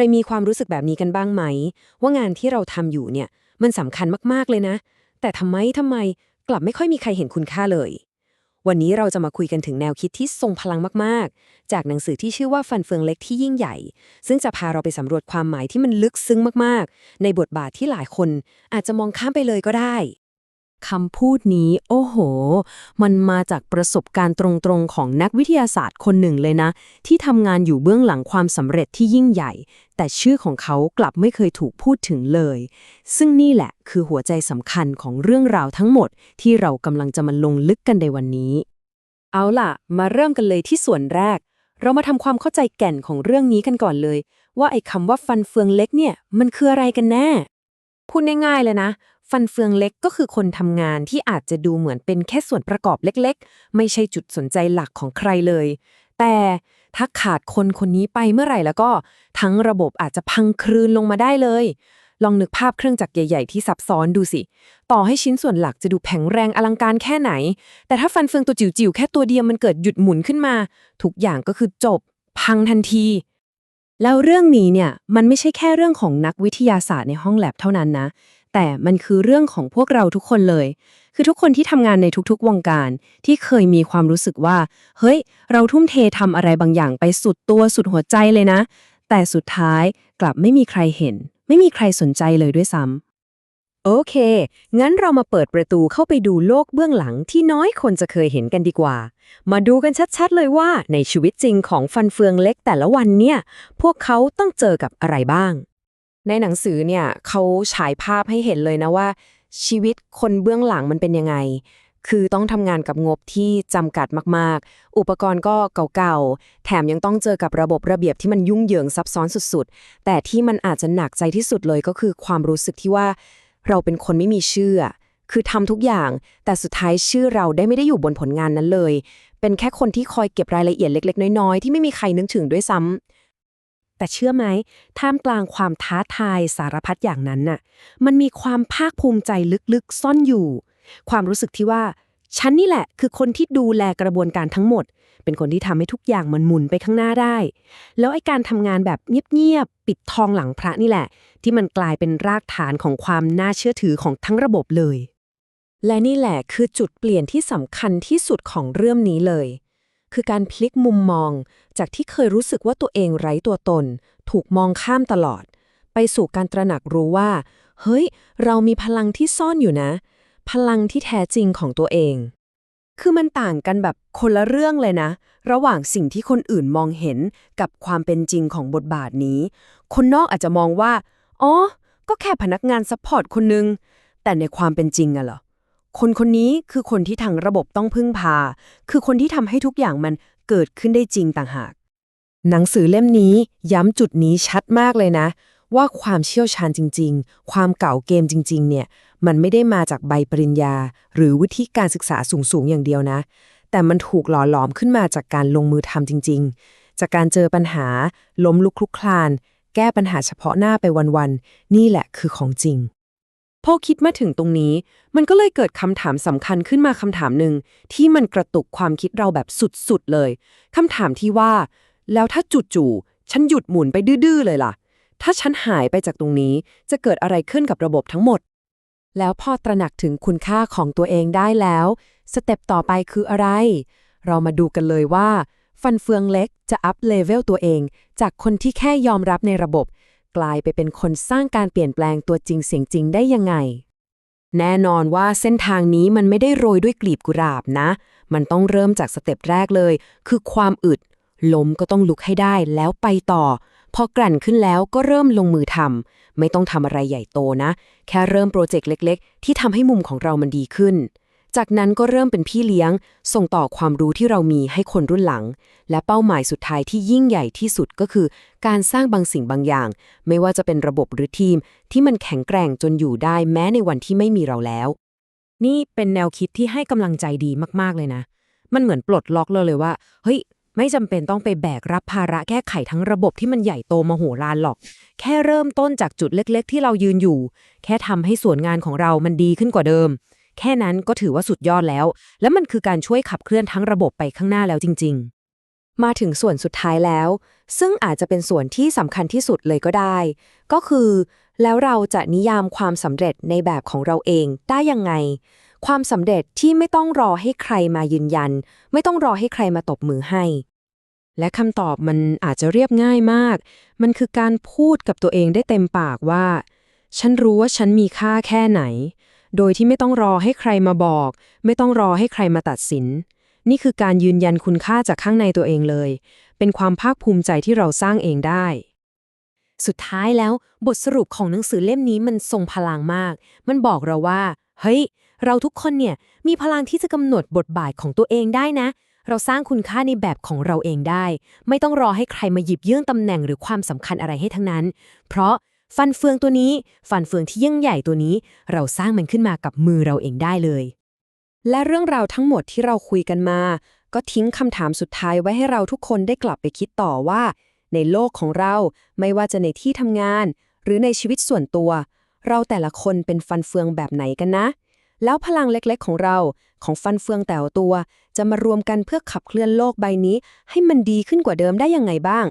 รมีความรู้สึกแบบนี้กันบ้างไหม ว่างานที่เราทำอยู่เนี่ย มันสำคัญมากๆเลยนะ แต่ทำไมทำไมกลับไม่ค่อยมีใครเห็นคุณค่าเลย วันนี้เราจะมาคุยกันถึงแนวคิดที่ทรงพลังมากๆ จากหนังสือที่ชื่อว่าฟันเฟืองเล็กที่ยิ่งใหญ่ ซึ่งจะพาเราไปสำรวจความหมายที่มันลึกซึ้งมากๆ ในบทบาทที่หลายคนอาจจะมองข้ามไปเลยก็ได้ คำพูดนี้ โอ้โห มันมาจากประสบการณ์ตรงๆ ของนักวิทยาศาสตร์คนหนึ่งเลยนะ ที่ทำงานอยู่เบื้องหลังความสำเร็จที่ยิ่งใหญ่ แต่ชื่อของเขากลับไม่เคยถูกพูดถึงเลย ซึ่งนี่แหละคือหัวใจสำคัญของเรื่องราวทั้งหมด ที่เรากำลังจะมาลงลึกกันในวันนี้ เอาล่ะ มาเริ่มกันเลยที่ส่วนแรก เรามาทำความเข้าใจแก่นของเรื่องนี้กันก่อนเลย ว่าไอ้คำว่าฟันเฟืองเล็กเนี่ยมันคืออะไรกันแน่พูดง่ายๆเลยนะ ฟันเฟืองเล็กก็คือคนทำงานที่อาจจะดูเหมือนเป็นแค่ส่วนประกอบเล็กๆ ไม่ใช่จุดสนใจหลักของใครเลย แต่ถ้าขาดคนคนนี้ไปเมื่อไหร่แล้วก็ ทั้งระบบอาจจะพังคลืนลงมาได้เลย ลองนึกภาพเครื่องจักรใหญ่ ๆ ที่ซับซ้อนดูสิ ต่อให้ชิ้นส่วนหลักจะดูแข็งแรงอลังการแค่ไหน แต่ถ้าฟันเฟืองตัวจิ๋วๆแค่ตัวเดียวมันเกิดหยุดหมุนขึ้นมา ทุกอย่างก็คือจบ พังทันทีแล้วเรื่องนี้เนี่ยมันไม่ใช่แค่เรื่องของนักวิทยาศาสตร์ในห้องแลบเท่านั้นนะ แต่มันคือเรื่องของพวกเราทุกคนเลย คือทุกคนที่ทำงานในทุกๆ วงการ ที่เคยมีความรู้สึกว่า เฮ้ย เราทุ่มเททำอะไรบางอย่างไปสุดตัวสุดหัวใจเลยนะ แต่สุดท้ายกลับไม่มีใครเห็น ไม่มีใครสนใจเลยด้วยซ้ำโอเค งั้นเรามาเปิดประตูเข้าไปดูโลกเบื้องหลังที่น้อยคนจะเคยเห็นกันดีกว่า มาดูกันชัดๆเลยว่าในชีวิตจริงของฟันเฟืองเล็กแต่ละวันเนี่ย พวกเขาต้องเจอกับอะไรบ้าง ในหนังสือเนี่ยเขาฉายภาพให้เห็นเลยนะว่า ชีวิตคนเบื้องหลังมันเป็นยังไง คือต้องทำงานกับงบที่จำกัดมากๆ อุปกรณ์ก็เก่าๆ แถมยังต้องเจอกับระบบระเบียบที่มันยุ่งเหยิงซับซ้อนสุดๆ แต่ที่มันอาจจะหนักใจที่สุดเลยก็คือความรู้สึกที่ว่า เราเป็นคนไม่มีชื่อ คือทำทุกอย่าง แต่สุดท้ายชื่อเราได้ไม่ได้อยู่บนผลงานนั้นเลย เป็นแค่คนที่คอยเก็บรายละเอียดเล็ก ๆ น้อยๆ ที่ไม่มีใครนึกถึงด้วยซ้ำ แต่เชื่อไหม ท่ามกลางความท้าทายสารพัดอย่างนั้นน่ะ มันมีความภาคภูมิใจลึกๆ ซ่อนอยู่ ความรู้สึกที่ว่า ฉันนี่แหละ คือคนที่ดูแลกระบวนการทั้งหมด เป็นคนที่ทำให้ทุกอย่างมันหมุนไปข้างหน้าได้ แล้วไอ้การทำงานแบบเงียบๆ ปิดทองหลังพระนี่แหละ ที่มันกลายเป็นรากฐานของความน่าเชื่อถือของทั้งระบบเลย และนี่แหละคือจุดเปลี่ยนที่สำคัญที่สุดของเรื่องนี้เลย คือการพลิกมุมมอง จากที่เคยรู้สึกว่าตัวเองไร้ตัวตน ถูกมองข้ามตลอด ไปสู่การตระหนักรู้ว่า เฮ้ย เรามีพลังที่ซ่อนอยู่นะ พลังที่แท้จริงของตัวเอง คือมันต่างกันแบบคนละเรื่องเลยนะ ระหว่างสิ่งที่คนอื่นมองเห็นกับความเป็นจริงของบทบาทนี้ คนนอกอาจจะมองว่า อ๋อ ก็แค่พนักงานซัพพอร์ตคนนึง แต่ในความเป็นจริงอะเหรอ คนคนนี้คือคนที่ทางระบบต้องพึ่งพา คือคนที่ทำให้ทุกอย่างมันเกิดขึ้นได้จริงต่างหาก หนังสือเล่มนี้ย้ำจุดนี้ชัดมากเลยนะ ว่าความเชี่ยวชาญจริง ๆ ความเก่าเกมจริง ๆ เนี่ย มันไม่ได้มาจากใบปริญญา หรือวิธีการศึกษาสูง ๆ อย่างเดียวนะ แต่มันถูกหล่อหลอมขึ้นมาจากการลงมือทำจริง ๆ จากการเจอปัญหา ล้มลุกคลุกคลาน แก้ปัญหาเฉพาะหน้าไปวัน ๆ นี่แหละคือของจริง อคิดมาถึงตรงนี้ มันก็เลยเกิดคำถามสำคัญขึ้นมาคำถามหนึ่งที่มันกระตุกความคิดเราแบบสุดๆเลยคำถามที่ว่า แล้วถ้าจู่ๆฉันหยุดหมุนไปดื้อๆเลยล่ะ ถ้าฉันหายไปจากตรงนี้จะเกิดอะไรขึ้นกับระบบทั้งหมด แล้วพอตระหนักถึงคุณค่าของตัวเองได้แล้ว สเต็ปต่อไปคืออะไร เรามาดูกันเลยว่า ฟันเฟืองเล็กจะอัพเลเวลตัวเอง จากคนที่แค่ยอมรับในระบบ กลายไปเป็นคนสร้างการเปลี่ยนแปลงตัวจริงเสียงจริงได้ยังไง แน่นอนว่าเส้นทางนี้มันไม่ได้โรยด้วยกลีบกุหลาบนะ มันต้องเริ่มจากสเต็ปแรกเลย คือความอึด ล้มก็ต้องลุกให้ได้แล้วไปต่อ พอกลั่นขึ้นแล้วก็เริ่มลงมือทำไม่ต้องทำอะไรใหญ่โตนะ แค่เริ่มโปรเจกต์เล็ก ๆ ที่ทำให้มุมของเรามันดีขึ้น จากนั้นก็เริ่มเป็นพี่เลี้ยง ส่งต่อความรู้ที่เรามีให้คนรุ่นหลัง และเป้าหมายสุดท้ายที่ยิ่งใหญ่ที่สุดก็คือ การสร้างบางสิ่งบางอย่าง ไม่ว่าจะเป็นระบบหรือทีม ที่มันแข็งแกร่งจนอยู่ได้แม้ในวันที่ไม่มีเราแล้ว นี่เป็นแนวคิดที่ให้กำลังใจดีมากๆเลยนะ มันเหมือนปลดล็อกเราเลยว่า เฮ้ย ไม่จำเป็นต้องไปแบกรับภาระแก้ไขทั้งระบบที่มันใหญ่โตมโหฬารหรอก แค่เริ่มต้นจากจุดเล็ก ๆ ที่เรายืนอยู่ แค่ทำให้ส่วนงานของเรามันดีขึ้นกว่าเดิม แค่นั้นก็ถือว่าสุดยอดแล้ว และมันคือการช่วยขับเคลื่อนทั้งระบบไปข้างหน้าแล้วจริง ๆ มาถึงส่วนสุดท้ายแล้ว ซึ่งอาจจะเป็นส่วนที่สำคัญที่สุดเลยก็ได้ ก็คือ แล้วเราจะนิยามความสำเร็จในแบบของเราเองได้ยังไง ความสำเร็จที่ไม่ต้องรอให้ใครมายืนยัน ไม่ต้องรอให้ใครมาตบมือให้และคำตอบมันอาจจะเรียบง่ายมาก มันคือการพูดกับตัวเองได้เต็มปากว่า ฉันรู้ว่าฉันมีค่าแค่ไหน โดยที่ไม่ต้องรอให้ใครมาบอก ไม่ต้องรอให้ใครมาตัดสิน นี่คือการยืนยันคุณค่าจากข้างในตัวเองเลย เป็นความภาคภูมิใจที่เราสร้างเองได้ สุดท้ายแล้วบทสรุปของหนังสือเล่มนี้มันทรงพลังมาก มันบอกเราว่า เฮ้ย เราทุกคนเนี่ยมีพลังที่จะกำหนดบทบาทของตัวเองได้นะเราสร้างคุณค่าในแบบของเราเองได้ ไม่ต้องรอให้ใครมาหยิบยื่นตำแหน่งหรือความสำคัญอะไรให้ทั้งนั้น เพราะ ฟันเฟืองตัวนี้ ฟันเฟืองที่ยิ่งใหญ่ตัวนี้ เราสร้างมันขึ้นมากับมือเราเองได้เลย และเรื่องราวทั้งหมดที่เราคุยกันมา ก็ทิ้งคำถามสุดท้ายไว้ให้เราทุกคนได้กลับไปคิดต่อว่า ในโลกของเราไม่ว่าจะในที่ทำงาน หรือในชีวิตส่วนตัว เราแต่ละคนเป็นฟันเฟืองแบบไหนกันนะ แล้วพลังเล็กๆ ของเราของฟันเฟืองแต่ละตัว จะมารวมกันเพื่อขับเคลื่อนโลกใบนี้ ให้มันดีขึ้นกว่าเดิมได้ยังไงบ้าง